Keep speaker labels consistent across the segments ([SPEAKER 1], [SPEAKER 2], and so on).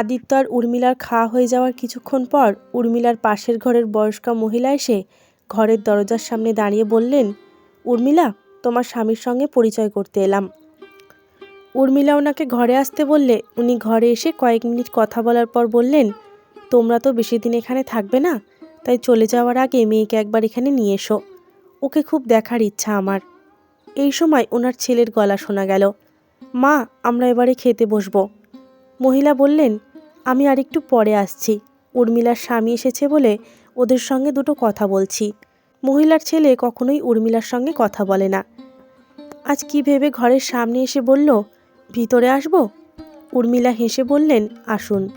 [SPEAKER 1] আদিত্য আর উর্মিলার খাওয়া হয়ে যাওয়ার কিছুক্ষণ পর উর্মিলার পাশের ঘরের বয়স্কা মহিলা এসে ঘরের দরজার সামনে দাঁড়িয়ে বললেন, উর্মিলা, তোমার স্বামীর সঙ্গে পরিচয় করতে এলাম। উর্মিলা ওনাকে ঘরে আসতে বললে, উনি ঘরে এসে কয়েক মিনিট কথা বলার পর বললেন, তোমরা তো বেশি দিন এখানে থাকবে না, তাই চলে যাওয়ার আগে মেয়েকে একবার এখানে নিয়ে এসো। ওকে খুব দেখার ইচ্ছা আমার। এই সময় ওনার ছেলের গলা শোনা গেল, মা, আমরা এবারে খেতে বসবো। মহিলা বললেন, আমি আরেকটু পরে আসছি। উর্মিলার স্বামী এসেছে বলে ওদের সঙ্গে দুটো কথা বলছি। মহিলার ছেলে কখনোই উর্মিলার সঙ্গে কথা বলে না। আজ কি ভেবে ঘরের সামনে এসে বলল, ভিতরে আসব? উর্মিলা হেসে বললেন, আসুন।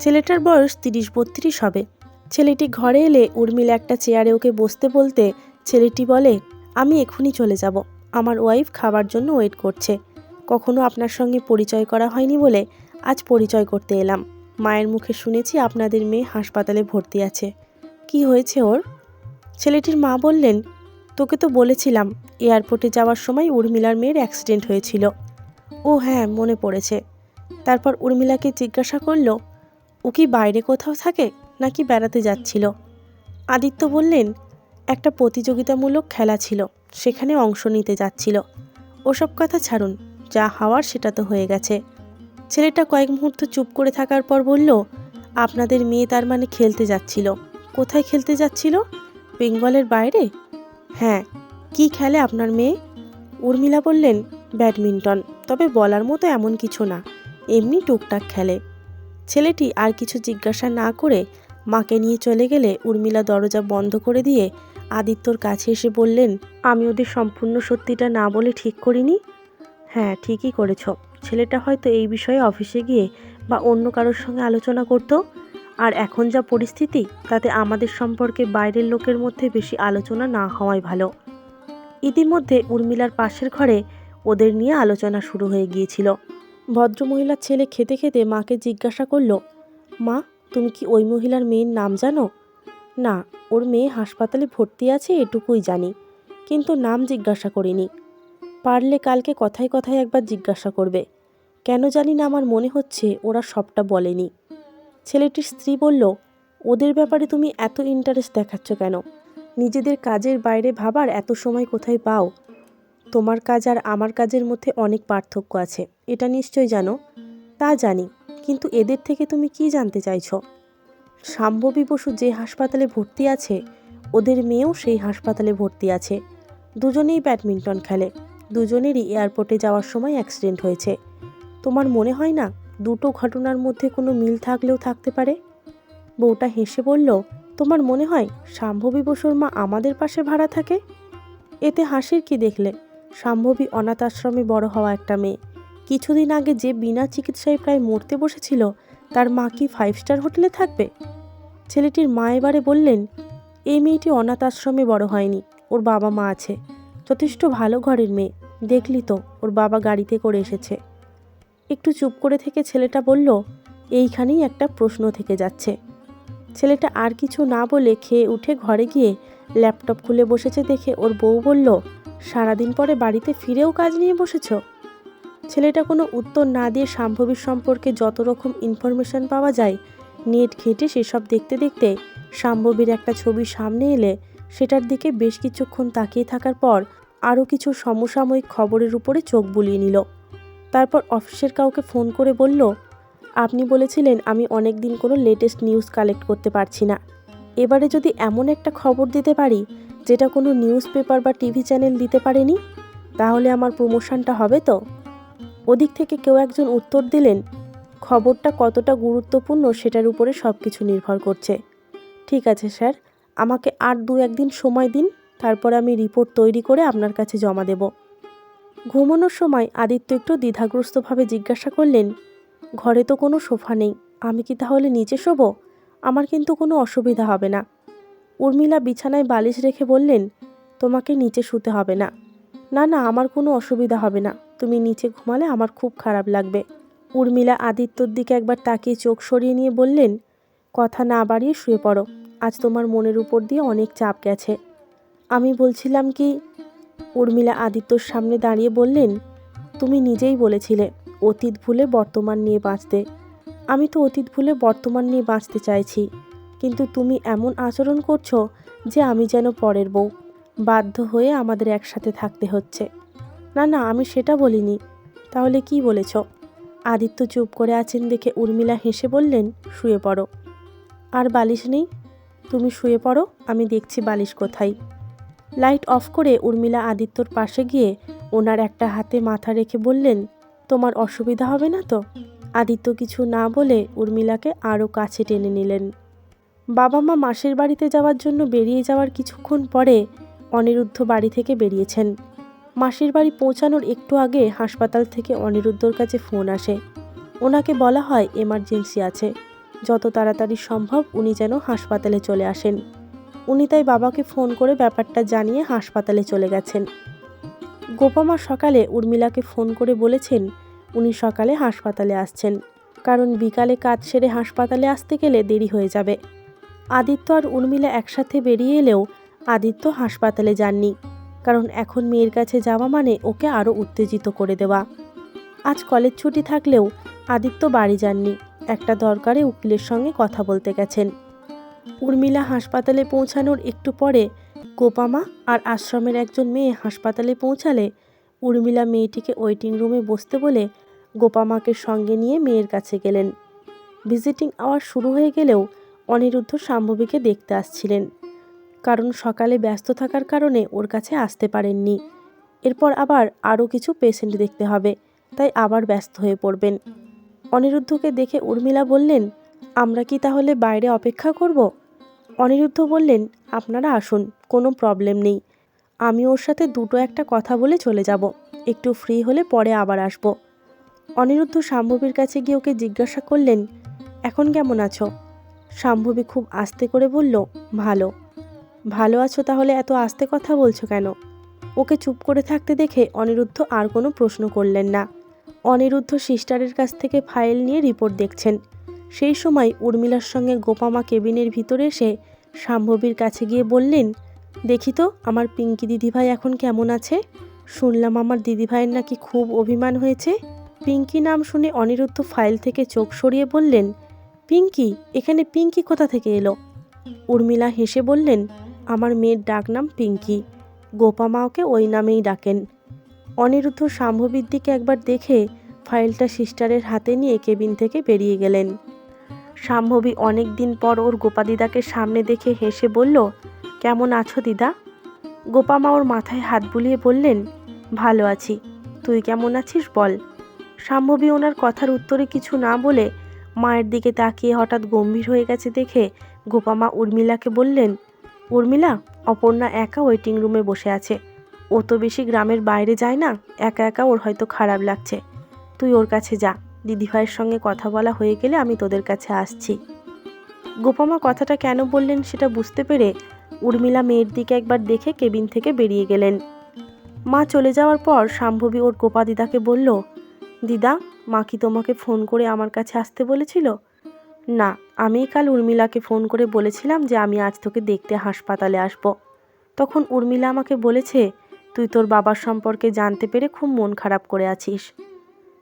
[SPEAKER 1] ছেলেটার বয়স তিরিশ বত্রিশ হবে। ছেলেটি ঘরে এলে উর্মিলা একটা চেয়ারে ওকে বসতে বলতে ছেলেটি বলে, আমি এক্ষুনি চলে যাব। আমার ওয়াইফ খাবার জন্য ওয়েট করছে। কখনো আপনার সঙ্গে পরিচয় করা হয়নি বলে আজ পরিচয় করতে এলাম। মায়ের মুখে শুনেছি আপনাদের মেয়ে হাসপাতালে ভর্তি আছে। কি হয়েছে ওর? ছেলেটির মা বললেন, তোকে তো বলেছিলাম, এয়ারপোর্টে যাওয়ার সময় উর্মিলার মেয়ের অ্যাক্সিডেন্ট হয়েছিল। ও হ্যাঁ মনে পড়েছে। তারপর উর্মিলাকে জিজ্ঞাসা করল, ও কি বাইরে কোথাও থাকে নাকি বেড়াতে যাচ্ছিল? আদিত্য বললেন, একটা প্রতিযোগিতামূলক খেলা ছিল, সেখানে অংশ নিতে যাচ্ছিল। ওসব কথা ছাড়ুন, যা হওয়ার সেটা তো হয়ে গেছে। ছেলেটা কয়েক মুহূর্ত চুপ করে থাকার পর বলল, আপনাদের মেয়ে তার মানে খেলতে যাচ্ছিল। কোথায় খেলতে যাচ্ছিল? বেঙ্গলের বাইরে? হ্যাঁ কি খেলে আপনার মেয়ে? উর্মিলা বললেন, ব্যাডমিন্টন, তবে বলার মতো এমন কিছু না, এমনি টুকটাক খেলে। ছেলেটি আর কিছু জিজ্ঞাসা না করে মাকে নিয়ে চলে গেলে উর্মিলা দরজা বন্ধ করে দিয়ে আদিত্যর কাছে এসে বললেন, আমি ওদের সম্পূর্ণ সত্যিটা না বলে ঠিক করিনি? হ্যাঁ ঠিকই করেছ। ছেলেটা হয়তো এই বিষয়ে অফিসে গিয়ে বা অন্য কারোর সঙ্গে আলোচনা করত? আর এখন যা পরিস্থিতি, তাতে আমাদের সম্পর্কে বাইরের লোকের মধ্যে বেশি আলোচনা না হওয়াই ভালো। ইতিমধ্যে উর্মিলার পাশের ঘরে ওদের নিয়ে আলোচনা শুরু হয়ে গিয়েছিল। ভদ্রমহিলার ছেলে খেতে খেতে মাকে জিজ্ঞাসা করল, মা, তুমি কি ওই মহিলার মেয়ের নাম জানো? না, ওর মেয়ে হাসপাতালে ভর্তি আছে এটুকুই জানি, কিন্তু নাম জিজ্ঞাসা করিনি। পারলে কালকে কথায় কথায় একবার জিজ্ঞাসা করবে। কেন জানি না আমার মনে হচ্ছে ওরা সবটা বলেনি। ছেলেটির স্ত্রী বলল, ওদের ব্যাপারে তুমি এত ইন্টারেস্ট দেখাচ্ছ কেন? নিজেদের কাজের বাইরে ভাবার এত সময় কোথায় পাও? তোমার কাজ আর আমার কাজের মধ্যে অনেক পার্থক্য আছে, এটা নিশ্চয় জানো? তা জানি, কিন্তু এদের থেকে তুমি কি জানতে চাইছ? শাম্ভবী বসু যে হাসপাতালে ভর্তি আছে, ওদের মেয়েও সেই হাসপাতালে ভর্তি আছে। দুজনেই ব্যাডমিন্টন খেলে, দুজনেরই এয়ারপোর্টে যাওয়ার সময় অ্যাক্সিডেন্ট হয়েছে। তোমার মনে হয় না দুটো ঘটনার মধ্যে কোনো মিল থাকলেও থাকতে পারে? বউটা হেসে বলল, তোমার মনে হয় শাম্ভবী বসুর মা আমাদের পাশে ভাড়া থাকে? এতে হাসির কি দেখলে? শাম্ভবী অনাথ আশ্রমে বড় হওয়া একটা মেয়ে। কিছুদিন আগে যে বিনা চিকিৎসায় প্রায় মরতে বসেছিল, তার মা কি ফাইভ স্টার হোটেলে থাকবে? ছেলেটির মা এবারে বললেন, এই মেয়েটি অনাথ আশ্রমে বড় হয়নি, ওর বাবা মা আছে। যথেষ্ট ভালো ঘরের মেয়ে, দেখলি তো, ওর বাবা গাড়িতে করে এসেছে। একটু চুপ করে থেকে ছেলেটা বলল, এইখানেই একটা প্রশ্ন থেকে যাচ্ছে। ছেলেটা আর কিছু না বলে খেয়ে উঠে ঘরে গিয়ে ল্যাপটপ খুলে বসেছে দেখে ওর বউ বলল, সারাদিন পরে বাড়িতে ফিরেও কাজ নিয়ে বসেছ? ছেলেটা কোনো উত্তর না দিয়ে সম্ভবীর সম্পর্কে যত রকম ইনফরমেশন পাওয়া যায়, নেট ঘেঁটে সেসব দেখতে দেখতে শাম্ভবীর একটা ছবি সামনে এলে সেটার দিকে বেশ কিছুক্ষণ তাকিয়ে থাকার পর আরও কিছু সমসাময়িক খবরের উপরে চোখ বুলিয়ে নিল। তারপর অফিসের কাউকে ফোন করে বলল, আপনি বলেছিলেন আমি অনেক দিন কোনো লেটেস্ট নিউজ কালেক্ট করতে পারছি না। এবারে যদি এমন একটা খবর দিতে পারি, যেটা কোনো নিউজ পেপার বা টিভি চ্যানেল দিতে পারেনি, তাহলে আমার প্রমোশনটা হবে তো? ওদিক থেকে কেউ একজন উত্তর দিলেন, খবরটা কতটা গুরুত্বপূর্ণ সেটার উপরে সব কিছু নির্ভর করছে। ঠিক আছে স্যার, আমাকে আর দু একদিন সময় দিন, তারপর আমি রিপোর্ট তৈরি করে আপনার কাছে জমা দেব। ঘুমানোর সময় আদিত্য একটু দ্বিধাগ্রস্তভাবে জিজ্ঞাসা করলেন, ঘরে তো কোনো সোফা নেই, আমি কি তাহলে নিচে শোবো? আমার কিন্তু কোনো অসুবিধা হবে না। উর্মিলা বিছানায় বালিশ রেখে বললেন, তোমাকে নিচে শুতে হবে না। না না, আমার কোনো অসুবিধা হবে না। তুমি নিচে ঘুমালে আমার খুব খারাপ লাগবে। উর্মিলা আদিত্যর দিকে একবার তাকিয়ে চোখ সরিয়ে নিয়ে বললেন, কথা না বাড়িয়ে শুয়ে পড়ো। আজ তোমার মনের উপর দিয়ে অনেক চাপ গেছে। আমি বলছিলাম কি উর্মিলা আদিত্যর সামনে দাঁড়িয়ে বললেন, তুমি নিজেই বলেছিলে অতীত ভুলে বর্তমান নিয়ে বাঁচতে। আমি তো অতীত ভুলে বর্তমান নিয়ে বাঁচতে চাইছি। কিন্তু তুমি এমন আচরণ করছ যে আমি যেন পরের বউ। বাধ্য হয়ে আমাদের একসাথে থাকতে হচ্ছে। না না, আমি সেটা বলিনি। তাহলে কি বলেছ? আদিত্য চুপ করে আছেন দেখে উর্মিলা হেসে বললেন, শুয়ে পড়ো। আর বালিশ নেই? তুমি শুয়ে পড়ো, আমি দেখছি বালিশ কোথায়। লাইট অফ করে উর্মিলা আদিত্যর পাশে গিয়ে ওনার একটা হাতে মাথা রেখে বললেন, তোমার অসুবিধা হবে না তো? আদিত্য কিছু না বলে উর্মিলাকে আরও কাছে টেনে নিলেন। বাবা মা মাসির বাড়িতে যাওয়ার জন্য বেরিয়ে যাওয়ার কিছুক্ষণ পরে অনিরুদ্ধ বাড়ি থেকে বেরিয়েছেন। মাসির বাড়ি পৌঁছানোর একটু আগে হাসপাতাল থেকে অনিরুদ্ধর কাছে ফোন আসে। ওনাকে বলা হয় এমার্জেন্সি আছে। যত তাড়াতাড়ি সম্ভব উনি যেন হাসপাতালে চলে আসেন। উনি তাই বাবাকে ফোন করে ব্যাপারটা জানিয়ে হাসপাতালে চলে গেছেন। গোপামা সকালে উর্মিলাকে ফোন করে বলেছেন, উনি সকালে হাসপাতালে আসছেন। কারণ বিকালে কাজ সেরে হাসপাতালে আসতে গেলে দেরি হয়ে যাবে। আদিত্য আর উর্মিলা একসাথে বেরিয়ে এলেও আদিত্য হাসপাতালে যাননি। কারণ এখন মেয়ের কাছে যাওয়া মানে ওকে আরও উত্তেজিত করে দেওয়া। আজ কলেজ ছুটি থাকলেও আদিত্য বাড়ি যাননি। একটা দরকারে উকিলের সঙ্গে কথা বলতে গেছেন। উর্মিলা হাসপাতালে পৌঁছানোর একটু পরে গোপামা আর আশ্রমের একজন মেয়ে হাসপাতালে পৌঁছালে। উর্মিলা মেয়েটিকে ওয়েটিং রুমে বসতে বলে গোপামাকে সঙ্গে নিয়ে মেয়ের কাছে গেলেন। ভিজিটিং আওয়ার শুরু হয়ে গেলেও অনিরুদ্ধ শাম্ভবীকে দেখতে আসছিলেন। কারণ সকালে ব্যস্ত থাকার কারণে ওর কাছে আসতে পারেননি। এরপর আবার আরও কিছু পেশেন্ট দেখতে হবে, তাই আবার ব্যস্ত হয়ে পড়বেন। অনিরুদ্ধকে দেখে উর্মিলা বললেন আমরা কি তাহলে বাইরে অপেক্ষা করব? অনিরুদ্ধ বললেন, আপনারা আসুন, কোনো প্রবলেম নেই। আমি ওর সাথে দুটো একটা কথা বলে চলে যাব। একটু ফ্রি হলে পরে আবার আসব। অনিরুদ্ধ শাম্ভবীর কাছে গিয়ে ওকে জিজ্ঞাসা করলেন, এখন কেমন আছো? শাম্ভবী খুব আস্তে করে বলল, ভালো। ভালো আছো তাহলে এত আস্তে কথা বলছো কেন? ওকে চুপ করে থাকতে দেখে অনিরুদ্ধ আর কোনো প্রশ্ন করলেন না। অনিরুদ্ধ সিস্টারের কাছ থেকে ফাইল নিয়ে রিপোর্ট দেখছেন। সেই সময় উর্মিলার সঙ্গে গোপামা কেবিনের ভিতরে এসে শাম্ভবীর কাছে গিয়ে বললেন, দেখি তো আমার পিঙ্কি দিদিভাই এখন কেমন আছে? শুনলাম আমার দিদিভাইয়ের নাকি খুব অভিমান হয়েছে। পিঙ্কি নাম শুনে অনিরুদ্ধ ফাইল থেকে চোখ সরিয়ে বললেন, পিঙ্কি, এখানে পিঙ্কি কোথা থেকে এলো? উর্মিলা হেসে বললেন, আমার মেয়ের ডাক নাম পিঙ্কি। গোপামা ওকে ওই নামেই ডাকেন। অনিরুদ্ধ শাম্ভবীর দিকে একবার দেখে ফাইলটা সিস্টারের হাতে নিয়ে কেবিন থেকে বেরিয়ে গেলেন। শাম্ভবী অনেক দিন পর ওর গোপা দিদাকে সামনে দেখে হেসে বলল, কেমন আছো দিদা? গোপামা ওর মাথায় হাত বুলিয়ে বললেন, ভালো আছি। তুই কেমন আছিস বল? শাম্ভবী ওনার কথার উত্তরে কিছু না বলে মায়ের দিকে তাকিয়ে হঠাৎ গম্ভীর হয়ে গেছে দেখে গোপামা উর্মিলাকে বললেন, উর্মিলা, অপর্ণা একা ওয়েটিং রুমে বসে আছে। ও তো বেশি গ্রামের বাইরে যায় না, একা একা ওর হয়তো খারাপ লাগছে। তুই ওর কাছে যা। দিদিভাইয়ের সঙ্গে কথা বলা হয়ে গেলে আমি তোদের কাছে আসছি। গোপামা কথাটা কেন বললেন সেটা বুঝতে পেরে উর্মিলা মেয়ের দিকে একবার দেখে কেবিন থেকে বেরিয়ে গেলেন। মা চলে যাওয়ার পর শাম্ভবী ওর গোপা দিদাকে বলল, দিদা, মা কি তোমাকে ফোন করে আমার কাছে আসতে বলেছিল? না, আমি কাল উর্মিলাকে ফোন করে বলেছিলাম যে আমি আজ তোকে দেখতে হাসপাতালে আসব। তখন উর্মিলা আমাকে বলেছে, তুই তোর বাবার সম্পর্কে জানতে পেরে খুব মন খারাপ করে আছিস।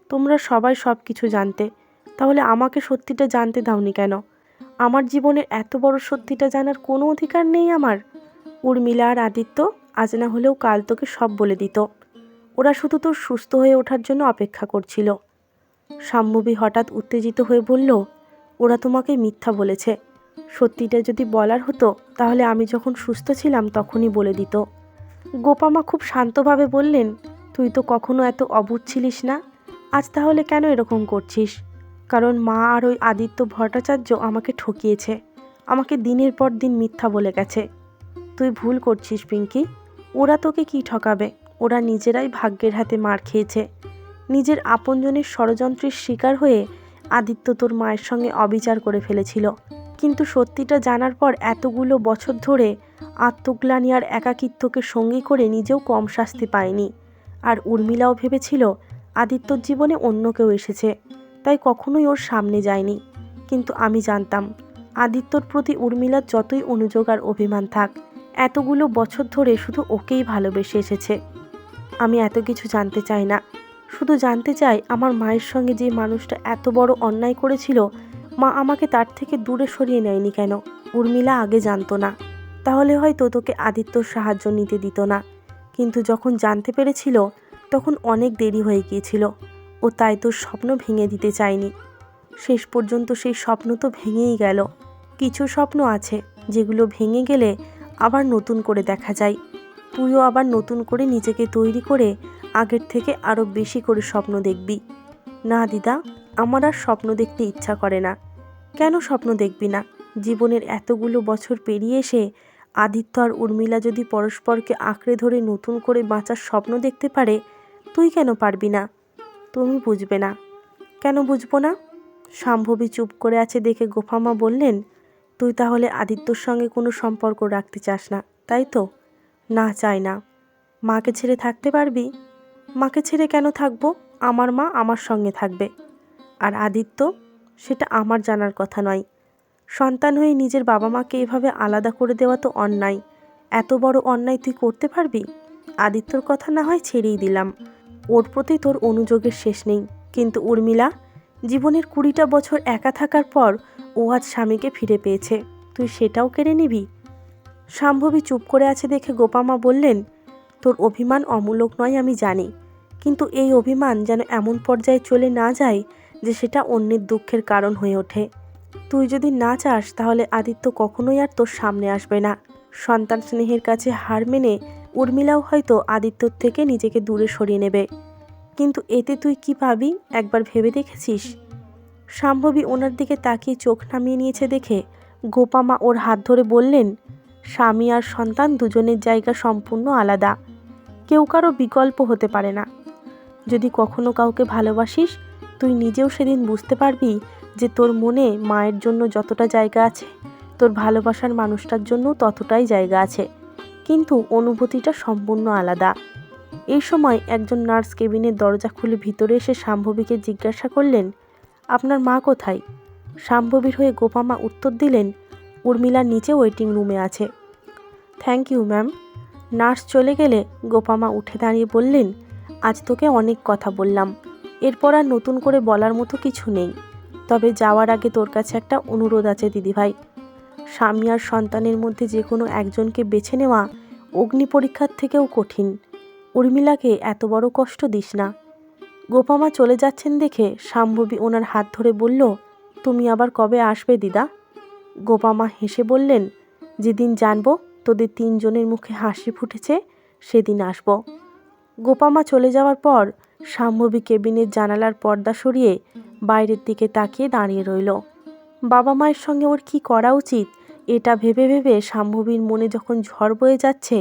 [SPEAKER 1] তোমরা সবাই সব কিছু জানতে। তাহলে আমাকে সত্যিটা জানতে দাওনি কেন? আমার জীবনের এত বড় সত্যিটা জানার কোনো অধিকার নেই আমার। উর্মিলা আর আদিত্য, আজ না হলেও কাল তোকে সব বলে দিত। ওরা শুধু তোর সুস্থ হয়ে ওঠার জন্য অপেক্ষা করছিল। শাম্ভবী হঠাৎ উত্তেজিত হয়ে বলল, ওরা তোমাকে মিথ্যা বলেছে। সত্যিটা যদি বলার হতো, তাহলে আমি যখন সুস্থ ছিলাম তখনই বলে দিত। গোপামা খুব শান্তভাবে বললেন, তুই তো কখনো এত অবুধ ছিলিস না। আজ তাহলে কেন এরকম করছিস? কারণ মা আর ওই আদিত্য ভট্টাচার্য আমাকে ঠকিয়েছে। আমাকে দিনের পর দিন মিথ্যা বলে গেছে। তুই ভুল করছিস, পিঙ্কি। ওরা তোকে কি ঠকাবে? ওরা নিজেরাই ভাগ্যের হাতে মার খেয়েছে। নিজের আপনজনের ষড়যন্ত্রের শিকার হয়ে আদিত্য তোর মায়ের সঙ্গে অবিচার করে ফেলেছিল। কিন্তু সত্যিটা জানার পর এতগুলো বছর ধরে আত্মগ্লানি আর একাকিত্বকে সঙ্গী করে নিজেও কম শাস্তি পায়নি। আর উর্মিলাও ভেবেছিল আদিত্যর জীবনে অন্য কেউ এসেছে, তাই কখনোই ওর সামনে যায়নি। কিন্তু আমি জানতাম, আদিত্যর প্রতি উর্মিলার যতই অনুযোগ আর অভিমান থাক, এতগুলো বছর ধরে শুধু ওকেই ভালোবেসে এসেছে। আমি এত কিছু জানতে চাই না। শুধু জানতে চাই, আমার মায়ের সঙ্গে যে মানুষটা এত বড় অন্যায় করেছিল, মা আমাকে তার থেকে দূরে সরিয়ে নেয়নি কেন? উর্মিলা আগে জানতো না। তাহলে হয়তো তোকে আদিত্যর সাহায্য নিতে দিত না। কিন্তু যখন জানতে পেরেছিল তখন অনেক দেরি হয়ে গিয়েছিল, ও তাই তোর স্বপ্ন ভেঙে দিতে চায়নি শেষ পর্যন্ত সেই স্বপ্ন তো ভেঙেই গেল। কিছু স্বপ্ন আছে যেগুলো ভেঙে গেলে আবার নতুন করে দেখা যায়। তুইও আবার নতুন করে নিজেকে তৈরি করে আগের থেকে আরও বেশি করে স্বপ্ন দেখবি। না দিদা, আমার আর স্বপ্ন দেখতে ইচ্ছা করে না। কেন স্বপ্ন দেখবি না? জীবনের এতগুলো বছর পেরিয়ে এসে আদিত্য আর উর্মিলা যদি পরস্পরকে আঁকড়ে ধরে নতুন করে বাঁচার স্বপ্ন দেখতে পারে তুই কেন পারবি না? তুমি বুঝবে না। কেন বুঝব না? শাম্ভবী চুপ করে আছে দেখে গোফামা বললেন, তুই তাহলে আদিত্যর সঙ্গে কোনো সম্পর্ক রাখতে চাস না, তাই তো? না, চাই না। মাকে ছেড়ে থাকতে পারবি? মাকে ছেড়ে কেন থাকব? আমার মা আমার সঙ্গে থাকবে। আর আদিত্য, সেটা আমার জানার কথা নয়। সন্তান হয়ে নিজের বাবা মাকে এভাবে আলাদা করে দেওয়া তো অন্যায়। এত বড় অন্যায় তুই করতে পারবি? আদিত্যর কথা না হয় ছেড়েই দিলাম। ওর প্রতি তোর অনুযোগের শেষ নেই। কিন্তু উর্মিলা, জীবনের কুড়িটা বছর একা থাকার পর ও আজ স্বামীকে ফিরে পেয়েছে। তুই সেটাও কেড়ে নিবি? শাম্ভবী চুপ করে আছে দেখে গোপামা বললেন, তোর অভিমান অমূলক নয় আমি জানি। কিন্তু এই অভিমান যেন এমন পর্যায়ে চলে না যায় যে সেটা অন্যের দুঃখের কারণ হয়ে ওঠে। তুই যদি না চাস তাহলে আদিত্য কখনোই আর তোর সামনে আসবে না। সন্তান স্নেহের কাছে হার মেনে উর্মিলাও হয়তো আদিত্যর থেকে নিজেকে দূরে সরিয়ে নেবে। কিন্তু এতে তুই কি পাবি? একবার ভেবে দেখেছিস? শাম্ভবী ওনার দিকে তাকিয়ে চোখ নামিয়ে নিয়েছে দেখে গোপামা ওর হাত ধরে বললেন, স্বামী আর সন্তান দুজনের জায়গা সম্পূর্ণ আলাদা। কেউ কারও বিকল্প হতে পারে না। যদি কখনো কাউকে ভালোবাসিস, তুই নিজেও সেদিন বুঝতে পারবি যে তোর মনে মায়ের জন্য যতটা জায়গা আছে, তোর ভালোবাসার মানুষটার জন্য ততটাই জায়গা আছে। কিন্তু অনুভূতিটা সম্পূর্ণ আলাদা। এই সময় একজন নার্স কেবিনের দরজা খুলে ভিতরে এসে শাম্ভবীকে জিজ্ঞাসা করলেন, আপনার মা কোথায়? শাম্ভবীর হয়ে গোপামা উত্তর দিলেন উর্মিলার নিচে ওয়েটিং রুমে আছে। থ্যাংক ইউ ম্যাম নার্স চলে গেলে গোপামা উঠে দাঁড়িয়ে বললেন, আজ তোকে অনেক কথা বললাম। এরপর আর নতুন করে বলার মতো কিছু নেই। তবে যাওয়ার আগে তোর কাছে একটা অনুরোধ আছে দিদিভাই। স্বামী আর সন্তানের মধ্যে যে কোনো একজনকে বেছে নেওয়া অগ্নি পরীক্ষার থেকেও কঠিন। উর্মিলাকে এত বড় কষ্ট দিস না। গোপামা চলে যাচ্ছেন দেখে শাম্ভবী ওনার হাত ধরে বলল, তুমি আবার কবে আসবে দিদা? গোপামা হেসে বললেন, যেদিন জানব তোদের তিনজনের মুখে হাসি ফুটেছে, সেদিন আসব। গোপামা চলে যাওয়ার পর শাম্ভবী কেবিনের জানালার পর্দা সরিয়ে বাইরের দিকে তাকিয়ে দাঁড়িয়ে রইল। বাবা মায়ের সঙ্গে ওর কি করা উচিত? এটা ভেবে ভেবে শাম্ভবীর মনে যখন ঝড় বয়ে যাচ্ছে,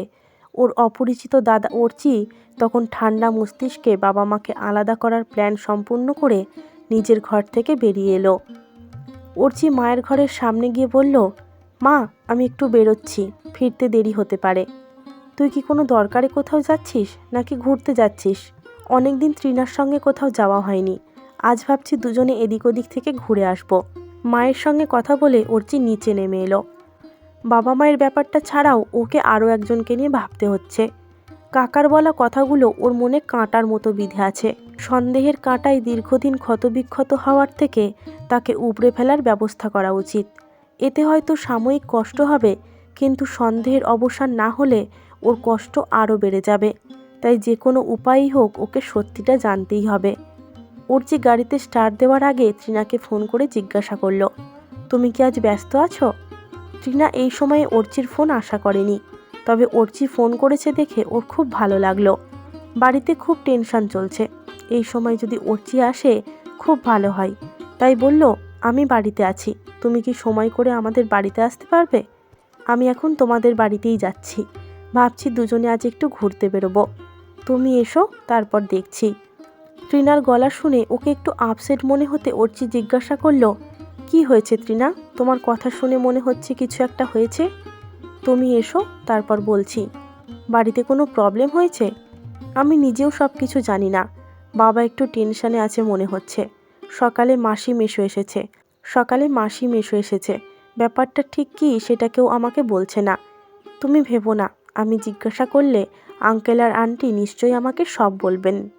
[SPEAKER 1] ওর অপরিচিত দাদা অর্চি তখন ঠান্ডা মস্তিষ্কে বাবা মাকে আলাদা করার প্ল্যান সম্পূর্ণ করে নিজের ঘর থেকে বেরিয়ে এলো। অর্চি মায়ের ঘরের সামনে গিয়ে বলল, মা, আমি একটু বেরোচ্ছি, ফিরতে দেরি হতে পারে। তুই কি কোনো দরকারে কোথাও যাচ্ছিস নাকি ঘুরতে যাচ্ছিস? অনেক দিন ত্রিনার সঙ্গে কোথাও যাওয়া হয়নি। আজ ভাবছি দুজনে এদিক ওদিক থেকে ঘুরে আসব। মায়ের সঙ্গে কথা বলে অর্চি নিচে নেমে এলো। বাবা মায়ের ব্যাপারটা ছাড়াও ওকে আরও একজনকে নিয়ে ভাবতে হচ্ছে। কাকার বলা কথাগুলো ওর মনে কাঁটার মতো বিধে আছে। সন্দেহের কাঁটায় দীর্ঘদিন ক্ষতবিক্ষত হওয়ার থেকে তাকে উপড়ে ফেলার ব্যবস্থা করা উচিত। এতে হয়তো সাময়িক কষ্ট হবে, কিন্তু সন্দেহের অবসান না হলে ওর কষ্ট আরও বেড়ে যাবে। তাই যে কোনো উপায়ই হোক ওকে সত্যিটা জানতেই হবে। যে গাড়িতে স্টার্ট দেওয়ার আগে ত্রিনাকে ফোন করে জিজ্ঞাসা করল, তুমি কি আজ ব্যস্ত আছো? ত্রিনা এই সময়ে অর্চির ফোন আশা করেনি, তবে অর্চি ফোন করেছে দেখে ওর খুব ভালো লাগল। বাড়িতে খুব টেনশন চলছে। এই সময় যদি অর্চি আসে, খুব ভালো হয়। তাই বলল, আমি বাড়িতে আছি। তুমি কি সময় করে আমাদের বাড়িতে আসতে পারবে? আমি এখন তোমাদের বাড়িতেই যাচ্ছি। ভাবছি দুজনে আজ একটু ঘুরতে বেরোবো। তুমি এসো, তারপর দেখছি। ট্রিনার গলা শুনে ওকে একটু আপসেট মনে হতে অর্চি জিজ্ঞাসা করল, কি হয়েছে ত্রিনা তোমার কথা শুনে মনে হচ্ছে কিছু একটা হয়েছে? তুমি এসো, তারপর বলছি। বাড়িতে কোনো প্রবলেম হয়েছে? আমি নিজেও সব কিছু জানি না। বাবা একটু টেনশানে আছে মনে হচ্ছে। সকালে মাসি মেশো এসেছে। সকালে মাসি মেশো এসেছে। ব্যাপারটা ঠিক কি সেটা কেউ আমাকে বলছে না। তুমি ভেবো না। আমি জিজ্ঞাসা করলে, আঙ্কেল আর আন্টি নিশ্চয়ই আমাকে সব বলবেন।